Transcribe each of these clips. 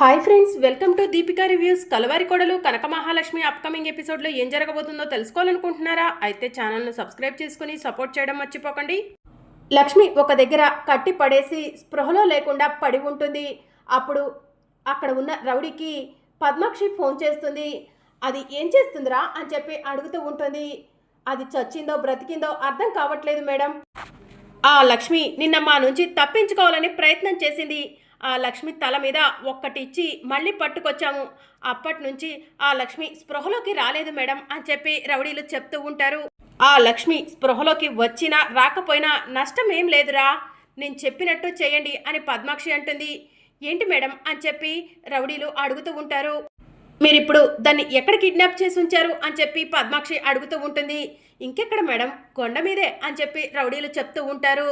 Hi friends welcome to Deepika reviews. Kalavari Kodalu Kanaka Mahalakshmi upcoming ఎపిసోడ్లో ఏం జరగబోతుందో తెలుసుకోవాలనుకుంటున్నారా? అయితే ఛానల్ను సబ్స్క్రైబ్ చేసుకుని సపోర్ట్ చేయడం మర్చిపోకండి. లక్ష్మి ఒక దగ్గర కట్టి పడేసి స్పృహలో లేకుండా పడి ఉంటుంది. అప్పుడు అక్కడ ఉన్న రౌడీకి పద్మాక్షి ఫోన్ చేస్తుంది. అది ఏం చేస్తుందిరా అని చెప్పి అడుగుతూ ఉంటుంది. అది చచ్చిందో బ్రతికిందో అర్థం కావట్లేదు మేడం. ఆ లక్ష్మి నిన్న మా నుంచి తప్పించుకోవాలని ప్రయత్నం చేసింది. ఆ లక్ష్మి తల మీద ఒక్కటిచ్చి మళ్ళీ పట్టుకొచ్చాము. అప్పటి నుంచి ఆ లక్ష్మి స్పృహలోకి రాలేదు మేడం అని చెప్పి రౌడీలు చెప్తూ ఉంటారు. ఆ లక్ష్మి స్పృహలోకి వచ్చినా రాకపోయినా నష్టం ఏం లేదురా. నేను చెప్పినట్టు చేయండి అని పద్మాక్షి అంటుంది. ఏంటి మేడం అని చెప్పి రౌడీలు అడుగుతూ ఉంటారు. మీరిప్పుడు దాన్ని ఎక్కడ కిడ్నాప్ చేసి ఉంచారు అని చెప్పి పద్మాక్షి అడుగుతూ ఉంటుంది. ఇంకెక్కడ మేడం? కొండ మీదే అని చెప్పి రౌడీలు చెప్తూ ఉంటారు.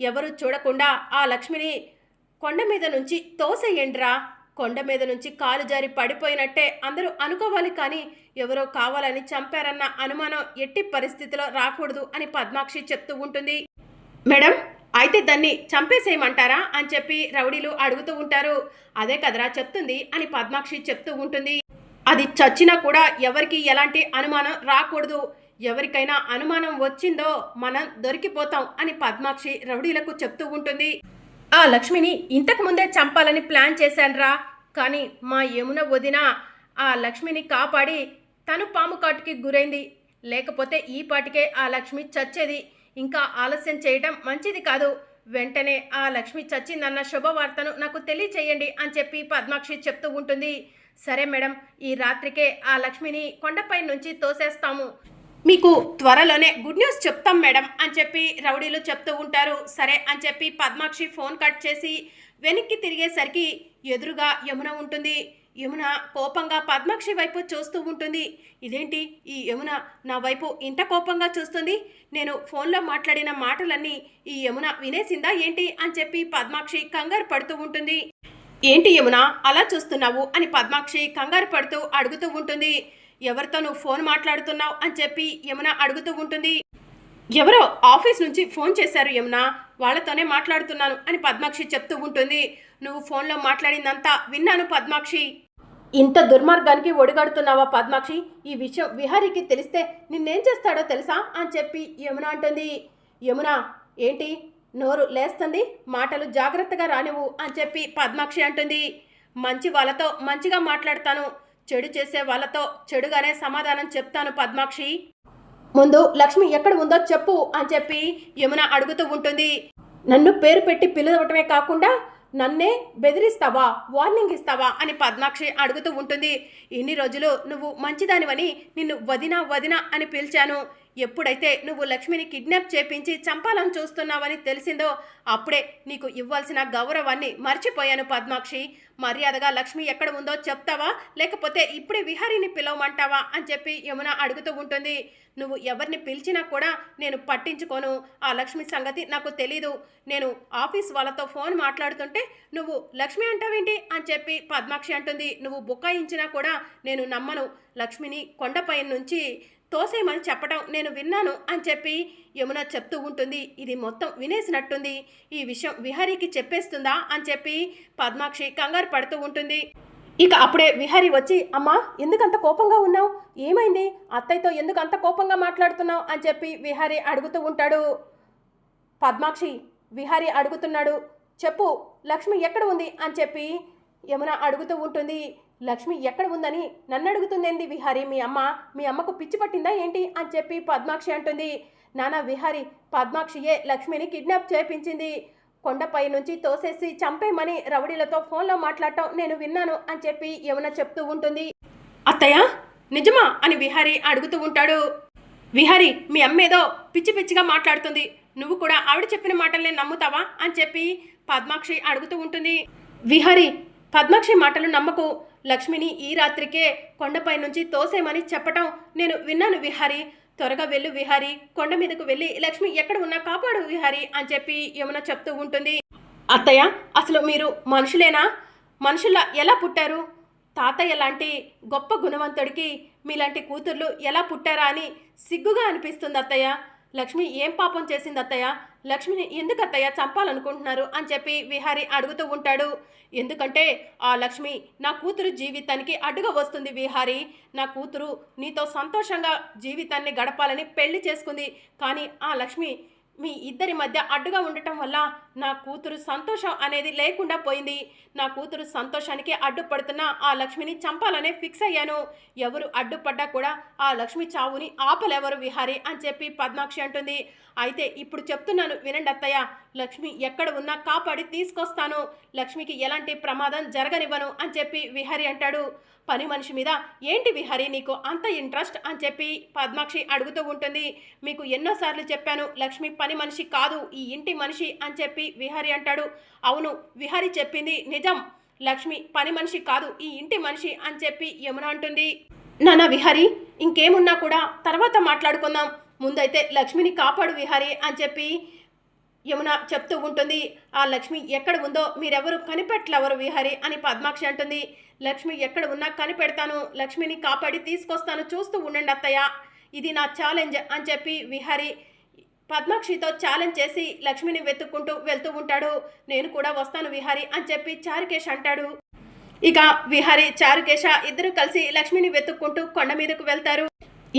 ఎవరు చూడకుండా ఆ లక్ష్మిని కొండ మీద నుంచి తోసేయండిరా. కొండ మీద నుంచి కాలు జారి పడిపోయినట్టే అందరూ అనుకోవాలి కానీ ఎవరో కావాలని చంపారన్న అనుమానం ఎట్టి పరిస్థితిలో రాకూడదు అని పద్మాక్షి చెప్తూ ఉంటుంది. మేడం అయితే దాన్ని చంపేసేయమంటారా అని చెప్పి రౌడీలు అడుగుతూ ఉంటారు. అదే కదరా చెప్తుంది అని పద్మాక్షి చెప్తూ ఉంటుంది. అది చచ్చినా కూడా ఎవరికి ఎలాంటి అనుమానం రాకూడదు. ఎవరికైనా అనుమానం వచ్చిందో మనం దొరికిపోతాం అని పద్మాక్షి రౌడీలకు చెప్తూ ఉంటుంది. ఆ లక్ష్మిని ఇంతకు ముందే చంపాలని ప్లాన్ చేశాన్రా. కానీ మా యమున వదిన ఆ లక్ష్మిని కాపాడి తను పాము కాటుకి గురైంది. లేకపోతే ఈ పాటికే ఆ లక్ష్మి చచ్చేది. ఇంకా ఆలస్యం చేయడం మంచిది కాదు. వెంటనే ఆ లక్ష్మి చచ్చిందన్న శుభవార్తను నాకు తెలియచేయండి అని చెప్పి పద్మాక్షి చెప్తూ ఉంటుంది. సరే మేడం ఈ రాత్రికే ఆ లక్ష్మిని కొండపై నుంచి తోసేస్తాము. మీకు త్వరలోనే గుడ్ న్యూస్ చెప్తాం మేడం అని చెప్పి రౌడీలు చెప్తూ ఉంటారు. సరే అని చెప్పి పద్మాక్షి ఫోన్ కట్ చేసి వెనక్కి తిరిగేసరికి ఎదురుగా యమున ఉంటుంది. యమున కోపంగా పద్మాక్షి వైపు చూస్తూ ఉంటుంది. ఇదేంటి? ఈ యమున నా వైపు ఇంత కోపంగా చూస్తుంది? నేను ఫోన్లో మాట్లాడిన మాటలన్నీ ఈ యమున వినేసిందా ఏంటి? అని చెప్పి పద్మాక్షి కంగారు పడుతూ ఉంటుంది. ఏంటి యమున అలా చూస్తున్నావు? అని పద్మాక్షి కంగారు పడుతూ అడుగుతూ ఉంటుంది. ఎవరితో నువ్వు ఫోన్ మాట్లాడుతున్నావు అని చెప్పి యమున అడుగుతూ ఉంటుంది. ఎవరో ఆఫీస్ నుంచి ఫోన్ చేశారు యమున. వాళ్ళతోనే మాట్లాడుతున్నాను అని పద్మాక్షి చెప్తూ ఉంటుంది. నువ్వు ఫోన్లో మాట్లాడిందంతా విన్నాను పద్మాక్షి. ఇంత దుర్మార్గానికి ఒడిగడుతున్నావా పద్మాక్షి? ఈ విషయం విహారీకి తెలిస్తే నిన్నేం చేస్తాడో తెలుసా అని చెప్పి యమున అంటుంది. యమున ఏంటి? నోరు లేస్తుంది మాటలు జాగ్రత్తగా రానివ్వు అని చెప్పి పద్మాక్షి అంటుంది. మంచి వాళ్ళతో మంచిగా మాట్లాడతాను. చెడు చేసే వాళ్ళతో చెడుగానే సమాధానం చెప్తాను పద్మాక్షి. ముందు లక్ష్మి ఎక్కడ ఉందో చెప్పు అని చెప్పి యమున అడుగుతూ ఉంటుంది. నన్ను పేరు పెట్టి పిలవటమే కాకుండా నన్నే బెదిరిస్తావా వార్నింగ్ ఇస్తావా అని పద్మాక్షి అడుగుతూ ఉంటుంది. ఇన్ని రోజులు నువ్వు మంచిదానివని నిన్ను వదినా వదినా అని పిలిచాను. ఎప్పుడైతే నువ్వు లక్ష్మిని కిడ్నాప్ చేపించి చంపాలని చూస్తున్నావని తెలిసిందో అప్పుడే నీకు ఇవ్వాల్సిన గౌరవాన్ని మర్చిపోయాను పద్మాక్షి. మర్యాదగా లక్ష్మి ఎక్కడ ఉందో చెప్తావా? లేకపోతే ఇప్పుడే విహారీని పిలవమంటావా? అని చెప్పి యమున అడుగుతూ ఉంటుంది. నువ్వు ఎవరిని పిలిచినా కూడా నేను పట్టించుకోను. ఆ లక్ష్మి సంగతి నాకు తెలీదు. నేను ఆఫీస్ వాళ్ళతో ఫోన్ మాట్లాడుతుంటే నువ్వు లక్ష్మి అంటావేంటి? అని చెప్పి పద్మాక్షి అంటుంది. నువ్వు బుకాయించినా కూడా నేను నమ్మను. లక్ష్మిని కొండపై నుంచి తోసేయమని చెప్పడం నేను విన్నాను అని చెప్పి యమున చెప్తూ ఉంటుంది. ఇది మొత్తం వినేసినట్టుంది. ఈ విషయం విహారీకి చెప్పేస్తుందా అని చెప్పి పద్మాక్షి కంగారు పడుతూ ఉంటుంది. ఇక అప్పుడే విహారీ వచ్చి అమ్మా ఎందుకంత కోపంగా ఉన్నావు? ఏమైంది? అత్తయ్యతో ఎందుకు అంత కోపంగా మాట్లాడుతున్నావు? అని చెప్పి విహారీ అడుగుతూ ఉంటాడు. పద్మాక్షి విహారీ అడుగుతున్నాడు చెప్పు లక్ష్మి ఎక్కడ ఉంది? అని చెప్పి యమున అడుగుతూ ఉంటుంది. లక్ష్మి ఎక్కడ ఉందని నన్ను అడుగుతుందేంది విహారి? మీ అమ్మ మీ అమ్మకు పిచ్చి పట్టిందా ఏంటి? అని చెప్పి పద్మాక్షి అంటుంది. నానా విహారి పద్మాక్షియే లక్ష్మిని కిడ్నాప్ చేపించింది. కొండపై నుంచి తోసేసి చంపేమని రౌడీలతో ఫోన్లో మాట్లాడటం నేను విన్నాను అని చెప్పి యమున చెప్తూ ఉంటుంది. అత్తయ్య నిజమా? అని విహారి అడుగుతూ ఉంటాడు. విహారి మీ అమ్మేదో పిచ్చి పిచ్చిగా మాట్లాడుతుంది. నువ్వు కూడా ఆవిడ చెప్పిన మాటల్ని నమ్ముతావా? అని చెప్పి పద్మాక్షి అడుగుతూ ఉంటుంది. విహారి పద్మాక్షి మాటలు నమ్మకు. లక్ష్మిని ఈ రాత్రికే కొండపై నుంచి తోసేమని చెప్పటం నేను విన్నాను విహారి. త్వరగా వెళ్ళు విహారి. కొండ మీదకు వెళ్ళి లక్ష్మి ఎక్కడ ఉన్నా కాపాడు విహారి అని చెప్పి యమున చెప్తూ ఉంటుంది. అత్తయ్య అసలు మీరు మనుషులేనా? మనుషుల్లా ఎలా పుట్టారు? తాతయ్య లాంటి గొప్ప గుణవంతుడికి మీలాంటి కూతుర్లు ఎలా పుట్టారా అని సిగ్గుగా అనిపిస్తుంది అత్తయ్య. లక్ష్మి ఏం పాపం చేసింది అత్తయ్య? లక్ష్మిని ఎందుకు అత్తయ్య చంపాలనుకుంటున్నారు? అని చెప్పి విహారి అడుగుతూ ఉంటాడు. ఎందుకంటే ఆ లక్ష్మి నా కూతురు జీవితానికి అడ్డుగా వస్తుంది విహారి. నా కూతురు నీతో సంతోషంగా జీవితాన్ని గడపాలని పెళ్ళి చేసుకుంది. కానీ ఆ లక్ష్మి మీ ఇద్దరి మధ్య అడ్డుగా ఉండటం వల్ల నా కూతురు సంతోషం అనేది లేకుండా పోయింది. నా కూతురు సంతోషానికి అడ్డుపడుతున్న ఆ లక్ష్మిని చంపాలనే ఫిక్స్ అయ్యాను. ఎవరు అడ్డుపడ్డా కూడా ఆ లక్ష్మి చావుని ఆపలేవరు విహారీ అని చెప్పి పద్మాక్షి అంటుంది. అయితే ఇప్పుడు చెప్తున్నాను వినండి అత్తయ్య. లక్ష్మి ఎక్కడ ఉన్నా కాపాడి తీసుకొస్తాను. లక్ష్మికి ఎలాంటి ప్రమాదం జరగనివ్వను అని చెప్పి విహారి అంటాడు. పని మనిషి మీద ఏంటి విహారి నీకు అంత ఇంట్రెస్ట్ అని చెప్పి పద్మాక్షి అడుగుతూ ఉంటుంది. మీకు ఎన్నోసార్లు చెప్పాను లక్ష్మి పని మనిషి కాదు ఈ ఇంటి మనిషి అని చెప్పి విహారి అంటాడు. అవును విహారి చెప్పింది నిజం. లక్ష్మి పని మనిషి కాదు ఈ ఇంటి మనిషి అని చెప్పి యమున అంటుంది. నాన్న విహారి ఇంకేమున్నా కూడా తర్వాత మాట్లాడుకుందాం. ముందైతే లక్ష్మిని కాపాడు విహారి అని చెప్పి యమున చెప్తూ ఉంటుంది ఆ లక్ష్మి ఎక్కడ ఉందో మీరెవరు కనిపెట్టలేవరు విహారి? అని పద్మాక్షి అంటుంది. లక్ష్మి ఎక్కడ ఉన్నా కనిపెడతాను లక్ష్మిని కాపాడి తీసుకొస్తాను చూస్తూ ఉండండి అత్తయ్య. ఇది నా ఛాలెంజ్ అని చెప్పి విహారి పద్మాక్షితో ఛాలెంజ్ చేసి లక్ష్మిని వెతుక్కుంటూ వెళ్తూ ఉంటాడు. నేను కూడా వస్తాను విహారి అని చెప్పి చారుకేష్ అంటాడు. ఇక విహారి చారుకేశ ఇద్దరు కలిసి లక్ష్మిని వెతుక్కుంటూ కొండ మీదకు వెళ్తారు.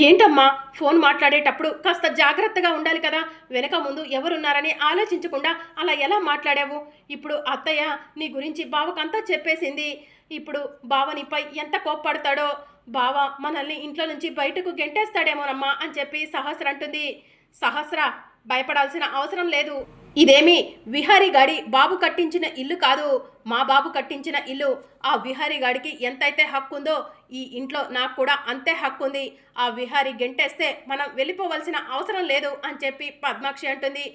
ఏంటమ్మా? ఫోన్ మాట్లాడేటప్పుడు కాస్త జాగ్రత్తగా ఉండాలి కదా. వెనక ముందు ఎవరున్నారని ఆలోచించకుండా అలా ఎలా మాట్లాడావు? ఇప్పుడు అత్తయ్య నీ గురించి బావకంతా చెప్పేసింది. ఇప్పుడు బావ నీపై ఎంత కోప్పడతాడో? బావ మనల్ని ఇంట్లో నుంచి బయటకు గెంటేస్తాడేమోనమ్మా అని చెప్పి సహస్ర అంటుంది. సహస్ర భయపడాల్సిన అవసరం లేదు. ఇదేమి విహారీ గాడి బాబు కట్టించిన ఇల్లు కాదు. మా బాబు కట్టించిన ఇల్లు. ఆ విహారీ గాడికి ఎంతైతే హక్కు ఉందో ఈ ఇంట్లో నాకు కూడా అంతే హక్కు ఉంది ఆ విహారీ గెంటేస్తే మనం వెళ్ళిపోవలసిన అవసరం లేదు అని చెప్పి పద్మాక్షి అంటుంది.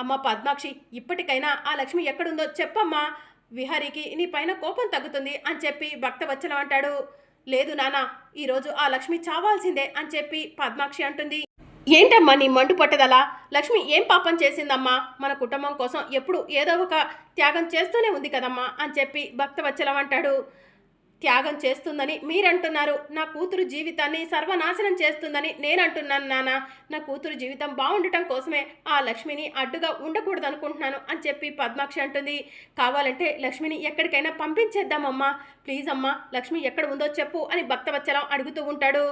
అమ్మ పద్మాక్షి ఇప్పటికైనా ఆ లక్ష్మి ఎక్కడుందో చెప్పమ్మా. విహారీకి నీ పైన కోపం తగ్గుతుంది అని చెప్పి భక్తవచ్చలం అంటాడు. లేదు నాన్న ఈరోజు ఆ లక్ష్మి చావాల్సిందే అని చెప్పి పద్మాక్షి అంటుంది. ఏంటమ్మా నీ మండు పట్టదలా? లక్ష్మి ఏం పాపం చేసిందమ్మా? మన కుటుంబం కోసం ఎప్పుడు ఏదో ఒక త్యాగం చేస్తూనే ఉంది కదమ్మా అని చెప్పి భక్తవచ్చలం అంటాడు. త్యాగం చేస్తుందని మీరంటున్నారు. నా కూతురు జీవితాన్ని సర్వనాశనం చేస్తుందని నేను. అంటున్నాను నాన్న నా కూతురు జీవితం బాగుండటం కోసమే ఆ లక్ష్మిని అడ్డుగా ఉండకూడదు అనుకుంటున్నాను అని చెప్పి పద్మాక్షి అంటుంది. కావాలంటే లక్ష్మిని ఎక్కడికైనా పంపించేద్దామమ్మా. ప్లీజ్ అమ్మా లక్ష్మి ఎక్కడ ఉందో చెప్పు అని భక్తవత్సలం అడుగుతూ ఉంటాడు.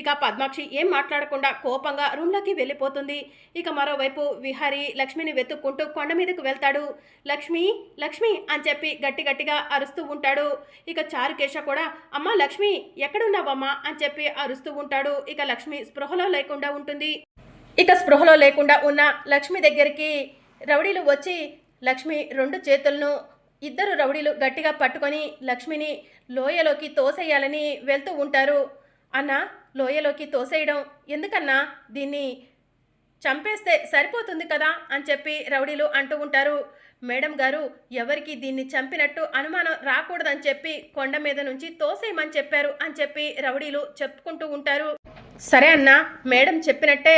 ఇక పద్మాక్షి ఏం మాట్లాడకుండా కోపంగా రూమ్లోకి వెళ్ళిపోతుంది. ఇక మరోవైపు విహారి లక్ష్మిని వెతుక్కుంటూ కొండ మీదకు వెళ్తాడు. లక్ష్మి లక్ష్మి అని చెప్పి గట్టి గట్టిగా అరుస్తూ ఉంటాడు. ఇక చారుకేశ కూడా అమ్మా లక్ష్మి ఎక్కడున్నావమ్మా? అని చెప్పి అరుస్తూ ఉంటాడు. ఇక లక్ష్మి స్పృహలో లేకుండా ఉంటుంది. ఇక స్పృహలో లేకుండా ఉన్న లక్ష్మి దగ్గరికి రౌడీలు వచ్చి లక్ష్మి రెండు చేతులను ఇద్దరు రౌడీలు గట్టిగా పట్టుకొని లక్ష్మిని లోయలోకి తోసేయాలని వెళ్తూ ఉంటారు. అన్న లోయలోకి తోసేయడం ఎందుకన్నా? దీన్ని చంపేస్తే సరిపోతుంది కదా? అని చెప్పి రౌడీలు అంటూ ఉంటారు. మేడం గారు ఎవరికి దీన్ని చంపినట్టు అనుమానం రాకూడదని చెప్పి కొండ మీద నుంచి తోసేయమని చెప్పారు అని చెప్పి రౌడీలు చెప్పుకుంటూ ఉంటారు. సరే అన్న మేడం చెప్పినట్టే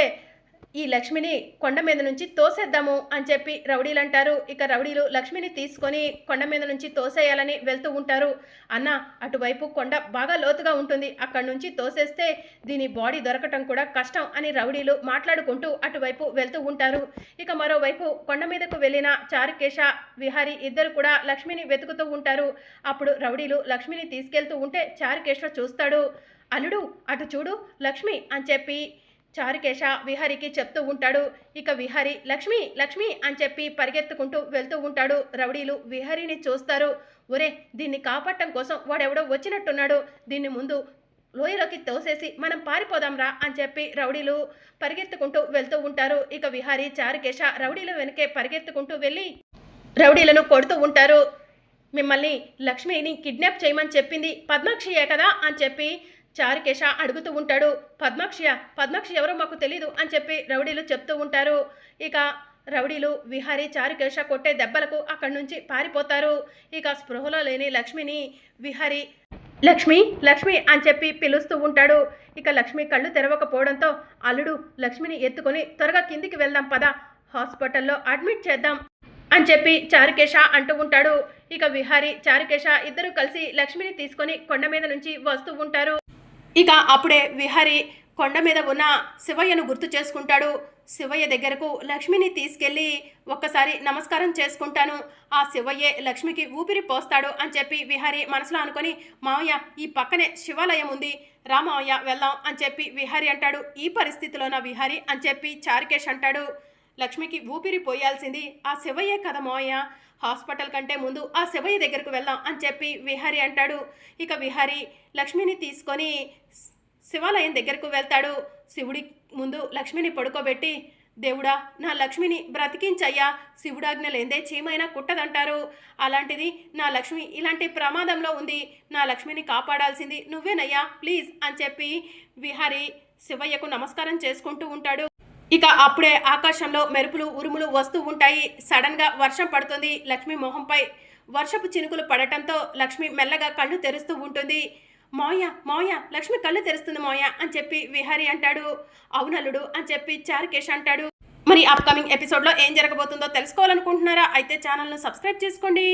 ఈ లక్ష్మిని కొండ మీద నుంచి తోసేద్దాము అని చెప్పి రౌడీలు అంటారు. ఇక రౌడీలు లక్ష్మిని తీసుకొని కొండ మీద నుంచి తోసేయాలని వెళ్తూ ఉంటారు. అన్న అటువైపు కొండ బాగా లోతుగా ఉంటుంది. అక్కడి నుంచి తోసేస్తే దీని బాడీ దొరకటం కూడా కష్టం అని రౌడీలు మాట్లాడుకుంటూ అటువైపు వెళ్తూ ఉంటారు. ఇక మరోవైపు కొండ మీదకు వెళ్ళిన చారుకేశ విహారి ఇద్దరు కూడా లక్ష్మిని వెతుకుతూ ఉంటారు. అప్పుడు రౌడీలు లక్ష్మిని తీసుకెళ్తూ ఉంటే చారుకేశ చూస్తాడు. అల్లుడు అటు చూడు లక్ష్మి అని చెప్పి చారుకేశ విహారికి చెప్తూ ఉంటాడు. ఇక విహారి లక్ష్మి లక్ష్మి అని చెప్పి పరిగెత్తుకుంటూ వెళ్తూ ఉంటాడు. రౌడీలు విహారిని చూస్తారు. ఒరే దీన్ని కాపాడటం కోసం వాడెవడో వచ్చినట్టున్నాడు. దీన్ని ముందు లోయలోకి తోసేసి మనం పారిపోదాంరా అని చెప్పి రౌడీలు పరిగెత్తుకుంటూ వెళ్తూ ఉంటారు. ఇక విహారి చారుకేశ రౌడీల వెనకే పరిగెత్తుకుంటూ వెళ్ళి రౌడీలను కొడుతూ ఉంటారు. మిమ్మల్ని లక్ష్మిని కిడ్నాప్ చేయమని చెప్పింది పద్మాక్షియే కదా అని చెప్పి చారుకేశ అడుగుతూ ఉంటాడు పద్మాక్షియ పద్మాక్షి ఎవరో మాకు తెలీదు అని చెప్పి రౌడీలు చెప్తూ ఉంటారు. ఇక రౌడీలు విహారీ చారుకేశ కొట్టే దెబ్బలకు అక్కడి నుంచి పారిపోతారు. ఇక స్పృహలో లేని లక్ష్మిని విహారీ లక్ష్మి లక్ష్మి అని చెప్పి పిలుస్తూ ఉంటాడు. ఇక లక్ష్మి కళ్ళు తెరవకపోవడంతో అల్లుడు లక్ష్మిని ఎత్తుకొని త్వరగా కిందికి వెళ్దాం పద హాస్పిటల్లో అడ్మిట్ చేద్దాం అని చెప్పి చారుకేశ అంటూ ఉంటాడు. ఇక విహారీ చారుకేశ ఇద్దరు కలిసి లక్ష్మిని తీసుకొని కొండ మీద నుంచి వస్తూ ఉంటారు. ఇక అప్పుడే విహరి కొండ మీద ఉన్న శివయ్యను గుర్తు చేసుకుంటాడు. శివయ్య దగ్గరకు లక్ష్మిని తీసుకెళ్ళి ఒక్కసారి నమస్కారం చేసుకుంటాను. ఆ శివయ్యే లక్ష్మికి ఊపిరి పోస్తాడు అని చెప్పి విహారి మనసులో అనుకొని మావయ్య ఈ పక్కనే శివాలయం ఉంది. రా మావయ్య వెళ్దాం అని చెప్పి విహారి అంటాడు. ఈ పరిస్థితిలోన విహారి అని చెప్పి చారికేష్ అంటాడు. లక్ష్మికి ఊపిరి పోయాల్సింది ఆ శివయ్యే కదా మావయ్య. హాస్పిటల్ కంటే ముందు ఆ శివయ్య దగ్గరకు వెళ్దాం అని చెప్పి విహారి అంటాడు. ఇక విహారి లక్ష్మిని తీసుకొని శివాలయం దగ్గరకు వెళ్తాడు. శివుడి ముందు లక్ష్మిని పడుకోబెట్టి దేవుడా నా లక్ష్మిని బ్రతికించయ్యా. శివుడాజ్ఞ లేందే చీమైనా కుట్టదంటారు. అలాంటిది నా లక్ష్మి ఇలాంటి ప్రమాదంలో ఉంది. నా లక్ష్మిని కాపాడాల్సింది నువ్వేనయ్యా ప్లీజ్ అని చెప్పి విహారి శివయ్యకు నమస్కారం చేసుకుంటూ ఉంటాడు. ఇక అప్పుడే ఆకాశంలో మెరుపులు ఉరుములు వస్తూ ఉంటాయి. సడన్గా వర్షం పడుతుంది. లక్ష్మి మొహంపై వర్షపు చినుకులు పడటంతో లక్ష్మి మెల్లగా కళ్ళు తెరుస్తూ ఉంటుంది. మోయ మోయ లక్ష్మి కళ్ళు తెరుస్తుంది మోయ అని చెప్పి విహారి అంటాడు. అవునల్లుడు అని చెప్పి చారుకేష్ అంటాడు. మరి అప్కమింగ్ ఎపిసోడ్లో ఏం జరగబోతుందో తెలుసుకోవాలనుకుంటున్నారా? అయితే ఛానల్ను సబ్స్క్రైబ్ చేసుకోండి.